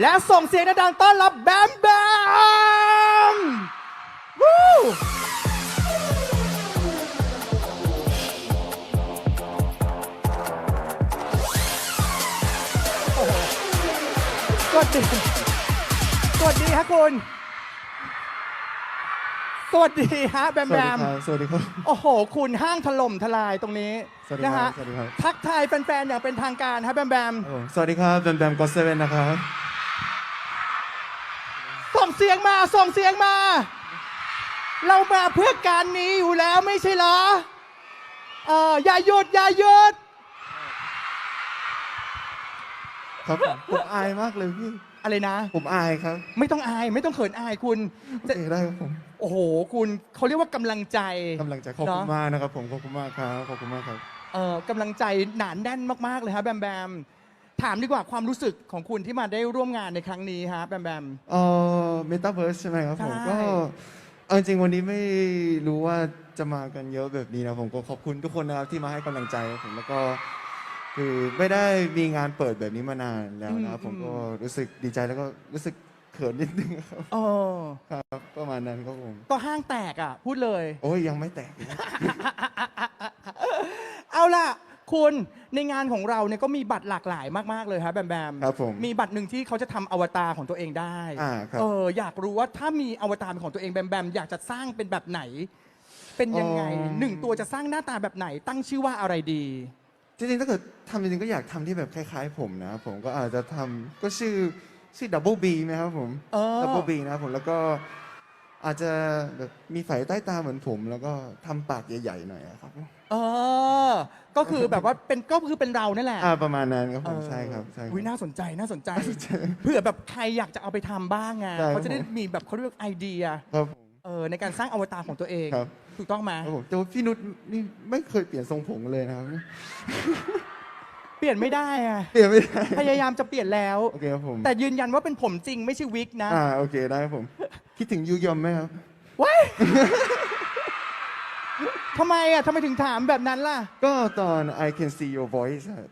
และส่งเสียงดังๆต้อนรับแบมแบมวู้โอ้โหสวัสดีสวัสดีฮะคุณ สวัสดีฮะแบมสแบวัสดีมครับสวัสดีครับ โอ้โห คุณห้างถล่มทลายตรงนี้สวัสดีนะครับฮะสวัสดีครับทักทายแฟนๆ อย่างเป็นทางการฮะแบมแบม ครับผมสวัสดีครับแบมแบมก็เซเว่นนะครับส่ง เสียงมาส่งเสียงมา เรามาเพื่อการนี้อยู่แล้วไม่ใช่เหรอเอออย่าหยุดอย่าหยุดครับผมผมอายมากเลยพี่ อะไรนะ ผมอายครับ ไม่ต้องอายไม่ต้องเขินอายคุณโอเคได้ครับผมโอ้โห คุณเขาเรียกว่ากำลังใจกำลังใจขอบคุณเนอะมากนะครับ ผมขอบคุณมากครับขอบคุณมากครับ เออกำลังใจหนานแน่นมากๆเลยฮะแบมแบม ถามดีกว่าความรู้สึกของคุณที่มาได้ร่วมงานในครั้งนี้ฮะแบมแบม เอ่อเมตาเวิร์สใช่ไหมครับผมใช่ ก็เอาจริงๆวันนี้ไม่รู้ว่าจะมากันเยอะแบบนี้นะผมก็ขอบคุณทุกคนนะครับที่มาให้กำลังใจครับผมแล้วก็คือไม่ได้มีงานเปิดแบบนี้มานานแล้วนะครับผมก็รู้สึกดีใจแล้วก็รู้สึกเขินนิดนึงครับเออครับประมาณนั้นครับผม ก็ห้างแตกอะ พูดเลย โอ้ยยังไม่แตกนะเอาล่ะ คุณในงานของเราเนี่ยก็มีบัตรหลากหลายมากๆเลยครับแบมแบมครับผมมีบัตรหนึ่งที่เขาจะทำอวตารของตัวเองได้อ่าครับ เอออยากรู้ว่าถ้ามีอวตารเป็นของตัวเองแบมแบมอยากจะสร้างเป็นแบบไหน เป็นยังไงอ๋อหนึ่งตัวจะสร้างหน้าตาแบบไหน ตั้งชื่อว่าอะไรดี จริงๆถ้าเกิดทำจริงๆก็อยากทำที่แบบคล้ายๆ ผมนะครับผมก็อาจจะทำก็ชื่อชื่อดับเบิลบีนะครับผมเออ ดับเบิลบีนะครับผมแล้วก็อาจจะแบบมีไฝใต้ตาเหมือนผม แล้วก็ทำปากใหญ่ๆหน่อยอะครับ เออ ก็คือแบบว่าเป็นก็คือเป็นเรานั่นแหละอ่าประมาณนั้นครับผมเออใช่ครับใช่ครับอุ๊ยน่าสนใจน่าสนใจเผื่อแบบใครอยากจะเอาไปทำบ้างไงใช่ครับ เขาจะได้มีแบบเขาเรียกไอเดียครับผม เออในการสร้างอวตารของตัวเอง ครับ ถูกต้องไหมครับผมแต่ว่าพี่นุชนี่ไม่เคยเปลี่ยนทรงผมเลยนะครับ เปลี่ยนไม่ได้อะเปลี่ยนไม่ได้พยายามจะเปลี่ยนแล้ว โอเคครับผมแต่ยืนยันว่าเป็นผมจริงไม่ใช่วิกนะอ่าโอเคได้ครับผม คิดถึงยูยอมไหมครับ ว้าย ทำไมอะทำไมถึงถามแบบนั้นล่ะ ก็ตอน I can see your voice อะ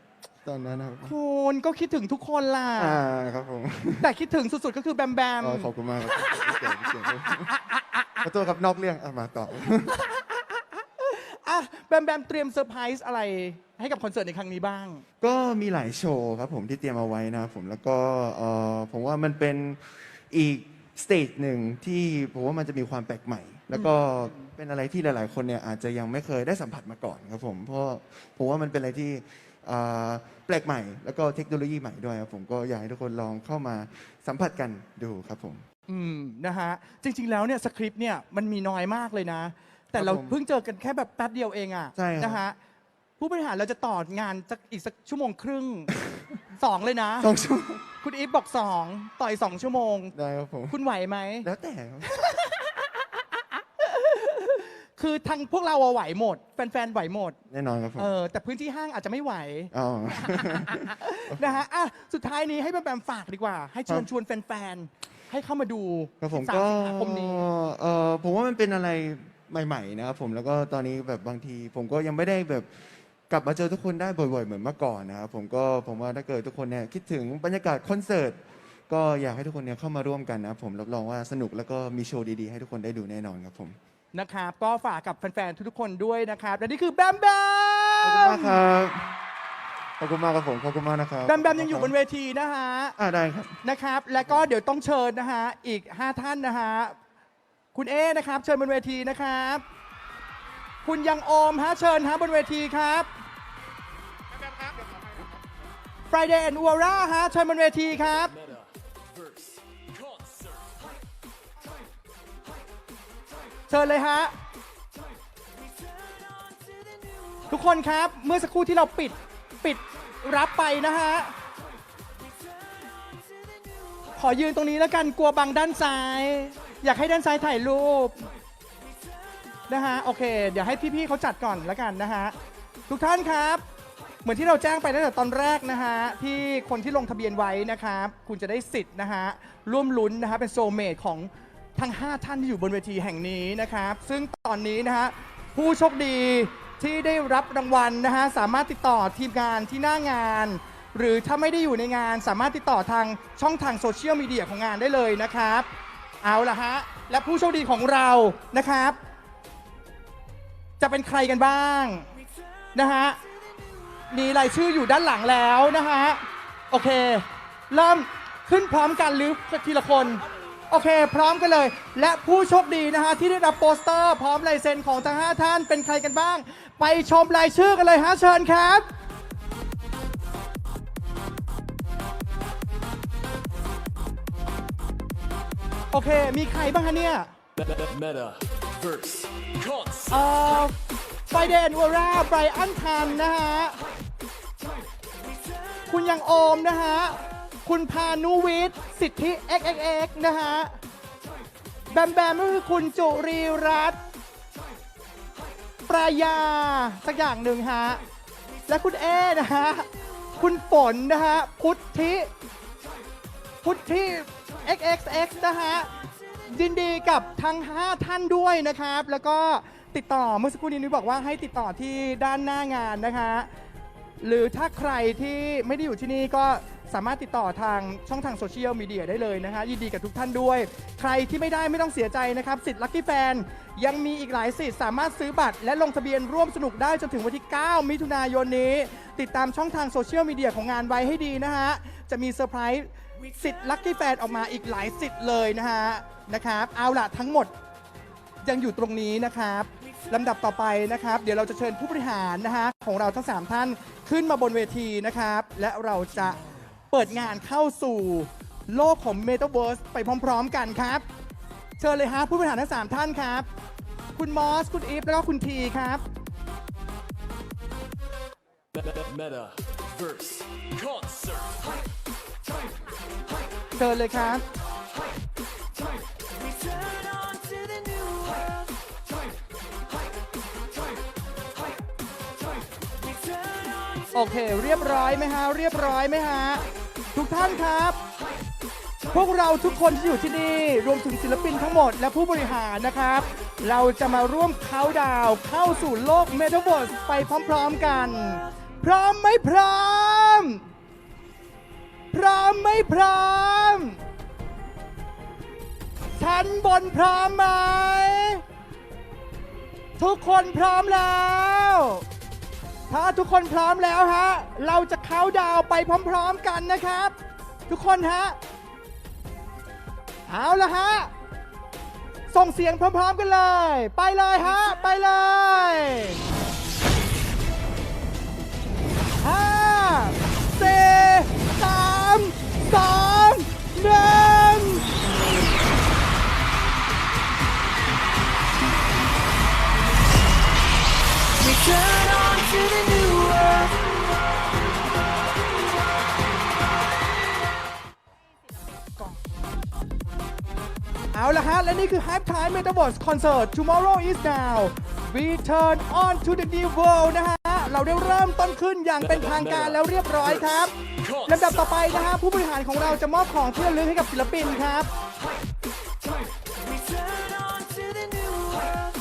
ตอนนั้นนะครับคุณก็คิดถึงทุกคนล่ะ อ่าครับผมแต่คิดถึงสุดๆก็คือแบมแบม อ๋อขอบคุณมากครับไม่เกี่ยวไม่เกี่ยวขอโทษครับนอกเรื่องอะมาต่อ อะแบมแบมเตรียมเซอร์ไพรส์อะไรให้กับคอนเสิร์ตในครั้งนี้บ้าง ก็มีหลายโชว์ครับผมที่เตรียมเอาไว้นะครับผมแล้วก็เอ่อผมว่ามันเป็นอีกสเตจหนึ่งที่ผมว่ามันจะมีความแปลกใหม่ แล้วก็เป็นอะไรที่หลาย ๆ คนเนี่ยอาจจะยังไม่เคยได้สัมผัสมาก่อนครับผมเพราะผมว่ามันเป็นอะไรที่อ่าแปลกใหม่ แล้วก็เทคโนโลยีใหม่ด้วยครับผมก็อยากให้ทุกคนลองเข้ามาสัมผัสกันดูครับผม อืมนะฮะจริง ๆ แล้วเนี่ยสคริปต์เนี่ยมันมีน้อยมากเลยนะ แต่เราครับผมเพิ่งเจอกันแค่แบบแป๊บเดียวเองอะใช่ครับ นะฮะผู้บริหารเราจะต่องานสักอีกสักชั่วโมงครึ่ง สองเลยนะ สองชั่วโมงคุณอีฟบอกสองต่อยสองชั่วโมง ได้ครับผม คุณไหวไหม แล้วแต่ครับ คือทางพวกเราอะไหวหมด แฟนๆไหวหมด แน่นอนครับผมเออแต่พื้นที่ห้างอาจจะไม่ไหวอ๋อ นะฮะอะสุดท้ายนี้ให้แบมแบมฝากดีกว่า ให้เชิญครับชวนแฟนๆ ให้เข้ามาดูครับผม13ก็สิงหาคมนี้ เออผมว่ามันเป็นอะไรใหม่ ๆ นะครับผมแล้วก็ตอนนี้แบบบางที ผมก็ยังไม่ได้แบบกลับมาเจอทุกคนได้บ่อยๆ เหมือนเมื่อก่อนนะครับผมก็ผมว่าถ้าเกิดทุกคนเนี่ยคิดถึงบรรยากาศคอนเสิร์ตก็อยากให้ทุกคนเนี่ยเข้ามาร่วมกันนะครับผมรับรองว่าสนุกแล้วก็มีโชว์ดีๆให้ทุกคนได้ดูแน่นอนครับผม นะครับ ก็ฝากกับแฟนๆทุกๆคนด้วยนะครับ และนี่คือแบมแบขอบคุณมมากครับขอบคุณมากครับผมขอบคุณมากนะครับแบมแบมยังอยู่บนเวทีนะฮะอ่าได้ครับ นะครับ และก็เดี๋ยวต้องเชิญนะฮะอีก 5 ท่านนะฮะคุณเอนะครับ เชิญบนเวทีนะครับ คุณยังโอมฮะเชิญฮะบนเวทีครับ Friday and Aura ฮะเชิญบนเวทีครับ ชิญเลยฮะ ทุกคนครับเมื่อสักครู่ที่เราปิดปิดรับไปนะฮะ ขอยืนตรงนี้แล้วกันกลัวบังด้านซ้าย อยากให้ด้านซ้ายถ่ายรูปนะฮะโอเค เดี๋ยวให้พี่ๆเขาจัดก่อนแล้วกันนะฮะ ทุกท่านครับ เหมือนที่เราแจ้งไปตั้งแต่ตอนแรกนะฮะ ที่คนที่ลงทะเบียนไว้นะครับ คุณจะได้สิทธิ์นะฮะร่วมลุ้นนะฮะเป็นโซเมดของ ทั้ง 5 ท่านที่อยู่บนเวทีแห่งนี้นะครับ ซึ่งตอนนี้นะฮะผู้โชคดีที่ได้รับรางวัลนะฮะสามารถติดต่อทีมงานที่หน้างาน หรือถ้าไม่ได้อยู่ในงานสามารถติดต่อทางช่องทางโซเชียลมีเดียของงานได้เลยนะครับ เอาละฮะและผู้โชคดีของเรานะครับ จะเป็นใครกันบ้างนะฮะมีรายชื่ออยู่ด้านหลังแล้วนะฮะโอเค เริ่มขึ้นพร้อมกันหรือทีละคน โอเค พร้อมกันเลย และผู้โชคดีนะฮะที่ได้รับโปสเตอร์ พร้อมลายเซ็นของทั้งห้าท่านเป็นใครกันบ้าง ไปชมรายชื่อกันเลยฮะเชิญครับโอเค มีใครบ้างฮะเนี่ย Metaverse c o n s เอ่อไฟเดนวอร่าไบรอันทันนะฮะ คุณยังโอมนะฮะ คุณพานุวิทย์สิทธิ XXX นะฮะ แบมแบมก็คือคุณจุรีรัตน์ปรายา สักอย่างหนึ่งฮะ และคุณเอนะฮะ คุณฝนนะฮะ พุทธิ พุทธิ XXX นะฮะ ยินดีกับทั้ง 5 ท่านด้วยนะครับ แล้วก็ติดต่อเมื่อสักครู่นี้นุ้ยบอกว่าให้ติดต่อที่ด้านหน้างานนะคะ หรือถ้าใครที่ไม่ได้อยู่ที่นี่ก็ สามารถติดต่อทางช่องทางโซเชียลมีเดียได้เลยนะคะยินดีกับทุกท่านด้วย ใครที่ไม่ได้ไม่ต้องเสียใจนะครับ สิทธิ์ลัคกี้แฟน ยังมีอีกหลายสิทธิ์สามารถซื้อบัตร และลงทะเบียนร่วมสนุกได้จนถึงวันที่ 9 มิถุนายนนี้ ติดตามช่องทางโซเชียลมีเดียของงานไว้ให้ดีนะฮะจะมีเซอร์ไพรส์สิทธิ์ลัคกี้แฟนออกมาอีกหลายสิทธิ์เลยนะฮะนะครับเอาล่ะทั้งหมดยังอยู่ตรงนี้นะครับลำดับต่อไปนะครับ เดี๋ยวเราจะเชิญผู้บริหารนะฮะของเราทั้ง 3 ท่านขึ้นมาบนเวทีนะครับ และเราจะ เปิดงานเข้าสู่โลกของ Metaverse ไปพร้อมๆกันครับ เชิญเลยฮะผู้บริหารทั้ง 3 ท่านครับ คุณมอส คุณอีฟ แล้วก็คุณทีครับ Metaverse Concert เชิญเลยครับ โอเค เรียบร้อยไหมฮะ เรียบร้อยไหมฮะ ทุกท่านครับ พวกเราทุกคนที่อยู่ที่นี่ รวมถึงศิลปินทั้งหมดและผู้บริหารนะครับ เราจะมาร่วมเขาดาวเข้าสู่โลกเมตาเวิร์สไปพร้อมๆกัน พร้อมไหมพร้อม พร้อมไหมพร้อม ชั้นบนพร้อมไหม ทุกคนพร้อมแล้ว ถ้าทุกคนพร้อมแล้วฮะ เราจะเข้าดาวไปพร้อมๆกันนะครับ ทุกคนฮะ เอาละฮะ ส่งเสียงพร้อมๆกันเลย ไปเลยฮะ ไปเลยห้าสี่สามสองหนึ่ง Turn on to เอาละฮะ และนี่คือ Halftime Metaverse Concert Tomorrow is now We turn on to the new world นะฮะ เราได้เริ่มต้นขึ้นอย่างเป็นทางการแล้วเรียบร้อยครับลำดับต่อไปนะฮะ ผู้บริหารของเราจะมอบของที่ระลึกให้กับศิลปินครับ We turn on to the new world.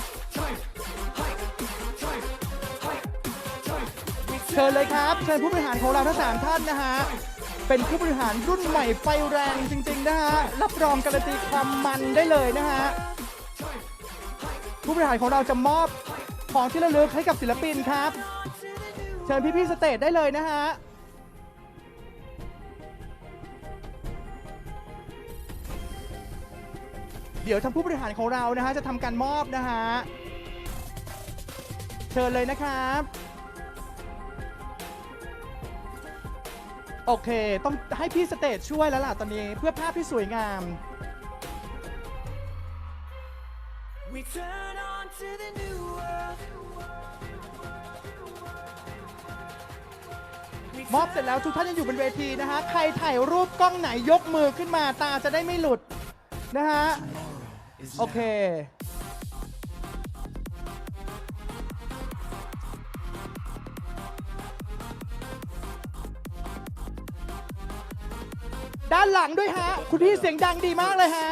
เชิญเลยครับ เชิญผู้บริหารของเราทั้งสามท่านนะฮะ เป็นผู้บริหารรุ่นใหม่ไฟแรงจริงๆนะฮะรับรองการันตีความมันได้เลยนะฮะผู้บริหารของเราจะมอบของที่ระลึกให้กับศิลปินครับ เชิญพี่ๆสเตจได้เลยนะฮะเดี๋ยวทางผู้บริหารของเรานะฮะจะทำการมอบนะฮะ เชิญเลยนะครับ โอเค ต้องให้พี่สเตจช่วยแล้วล่ะตอนนี้เพื่อภาพที่สวยงาม We turn on to the new world. มอบเสร็จแล้วทุกท่านยังอยู่บนเวทีนะฮะ ใครถ่ายรูปกล้องไหนยกมือขึ้นมาตาจะได้ไม่หลุดนะฮะ โอเคานหลังด้วยฮะ คุณพี่เสียงดังดีมากเลยฮะ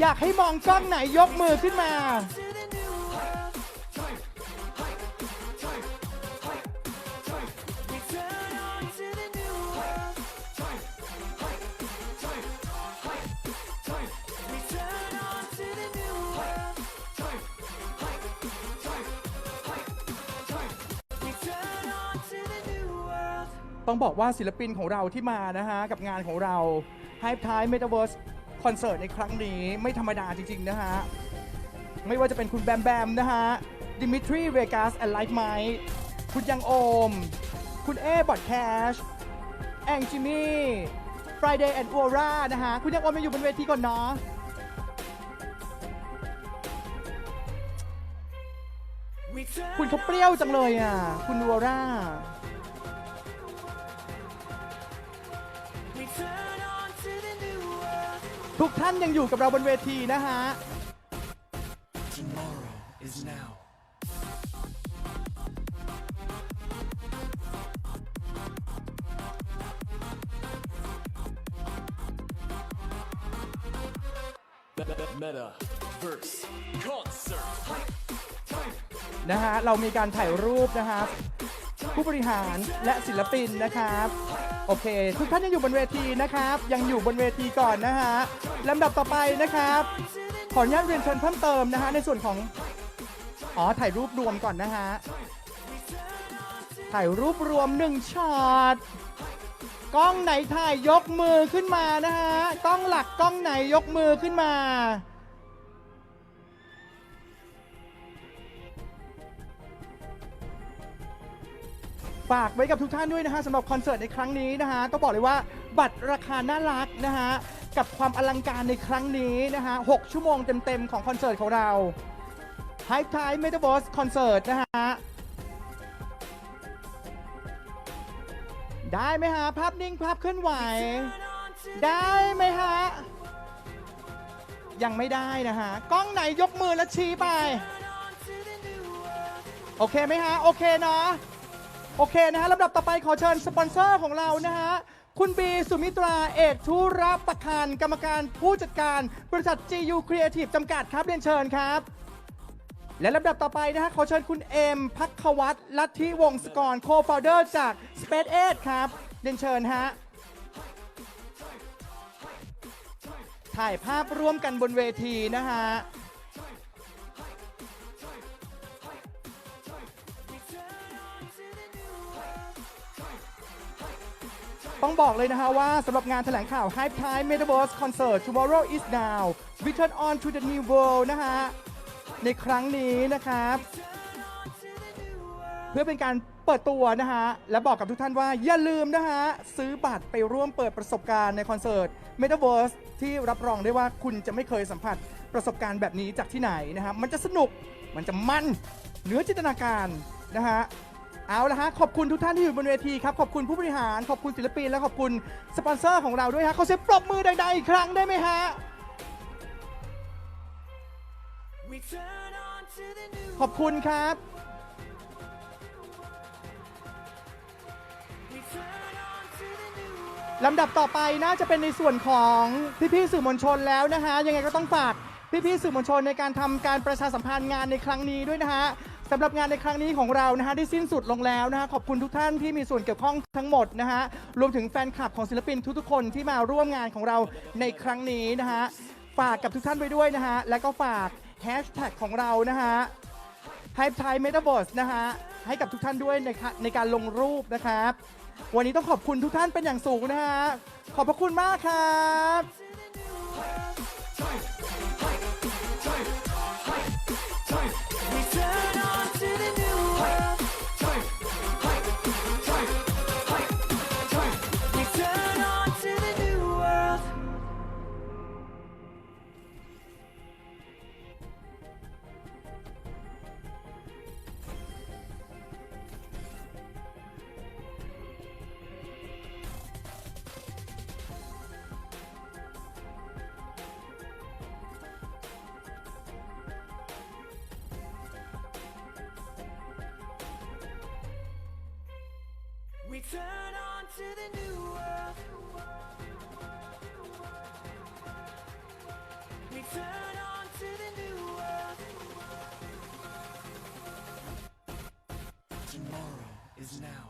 อยากให้มองกล้องไหนยกมือขึ้นมา ต้องบอกว่าศิลปินของเราที่มานะฮะกับงานของเรา Hype Time Metaverse คอนเสิร์ตในครั้งนี้ไม่ธรรมดาจริง ๆ นะฮะ ไม่ว่าจะเป็นคุณแบมแบมนะฮะดิมิทรีเวกัสแอนไลฟ์ไมคุณยังโอม คุณเอบอดแคชแองจิมี่ Friday and Aura นะฮะ คุณยังโอมยังอยู่บนเวทีก่อนเนาะคุณเขาเปรี้ยวจังเลยอะ คุณวอร่า ทุกท่านยังอยู่กับเราบนเวทีนะฮะ Tomorrow is now. Metaverse concert. นะฮะ เรามีการถ่ายรูปนะครับ ผู้บริหารและศิลปินนะครับโอเค ทุกท่านยังอยู่บนเวทีนะครับ ยังอยู่บนเวทีก่อนนะฮะลำดับต่อไปนะครับ ขออนุญาตเรียนเชิญเพิ่มเติมนะฮะในส่วนของอ๋อถ่ายรูปรวมก่อนนะฮะถ่ายรูปรวมหนึ่งช็อตกล้องไหนถ่ายยกมือขึ้นมานะฮะกล้องหลักกล้องไหนยกมือขึ้นมา ฝากไว้กับทุกท่านด้วยนะฮะสำหรับคอนเสิร์ตในครั้งนี้นะฮะต้องบอกเลยว่าบัตรราคาน่ารักนะฮะกับความอลังการในครั้งนี้นะฮะ6ชั่วโมงเต็มๆของคอนเสิร์ตของเรา Hype Time Metaverse Concert นะฮะได้ไหมฮะภาพนิ่งภาพเคลื่อนไหว ได้ไหมฮะยังไม่ได้นะฮะกล้องไหนยกมือแล้วชี้ไป โอเคไหมฮะ โอเคเนาะ โอเคนะฮะลำดับต่อไปขอเชิญสปอนเซอร์ของเรานะฮะ คุณบีสุมิตราเอกธุรประคานกรรมการผู้จัดการบริษัท GU Creative จำกัดครับเรียนเชิญครับ และลำดับต่อไปนะฮะขอเชิญคุณเอ็มพักขวัตรลัทธิวงศกรโคฟาวเดอร์จาก Space 8ครับเรียนเชิญฮะถ่ายภาพร่วมกันบนเวทีนะฮะ ต้องบอกเลยนะฮะว่าสำหรับงานแถลงข่าว Hype Time Metaverse Concert Tomorrow is Now Return on to the New World นะฮะ ในครั้งนี้นะครับ เพื่อเป็นการเปิดตัวนะฮะ และบอกกับทุกท่านว่าอย่าลืมนะฮะ ซื้อบัตรไปร่วมเปิดประสบการณ์ในคอนเสิร์ต Metaverse ที่รับรองได้ว่าคุณจะไม่เคยสัมผัสประสบการณ์แบบนี้จากที่ไหนนะฮะมันจะสนุกมันจะมันเหนือจินตนาการนะฮะ เอาละฮะขอบคุณทุกท่านที่อยู่บนเวทีครับขอบคุณผู้บริหารขอบคุณศิลปินและขอบคุณสปอนเซอร์ของเราด้วยฮะขอเสียงปรบมือดังๆอีกครั้งได้ไหมฮะ We turn on to the new ขอบคุณครับ We turn on to the new world. ลำดับต่อไปน่าจะเป็นในส่วนของพี่ๆสื่อมวลชนแล้วนะฮะยังไงก็ต้องฝากพี่ๆสื่อมวลชนในการทำการประชาสัมพันธ์งานในครั้งนี้ด้วยนะฮะ สำหรับงานในครั้งนี้ของเรานะฮะได้สิ้นสุดลงแล้วนะฮะขอบคุณทุกท่านที่มีส่วนเกี่ยวข้องทั้งหมดนะฮะรวมถึงแฟนคลับของศิลปินทุกๆคนที่มาร่วมงานของเราในครั้งนี้นะฮะฝากกับทุกท่านไว้ด้วยนะฮะและก็ฝากแฮชแท็กของเรานะฮะ Hype Time Metaverse นะฮะให้กับทุกท่านด้วยในในการลงรูปนะครับ วันนี้ต้องขอบคุณทุกท่านเป็นอย่างสูงนะฮะขอบพระคุณมากครับ turn on to the new world. We turn on to the new world. Tomorrow is now.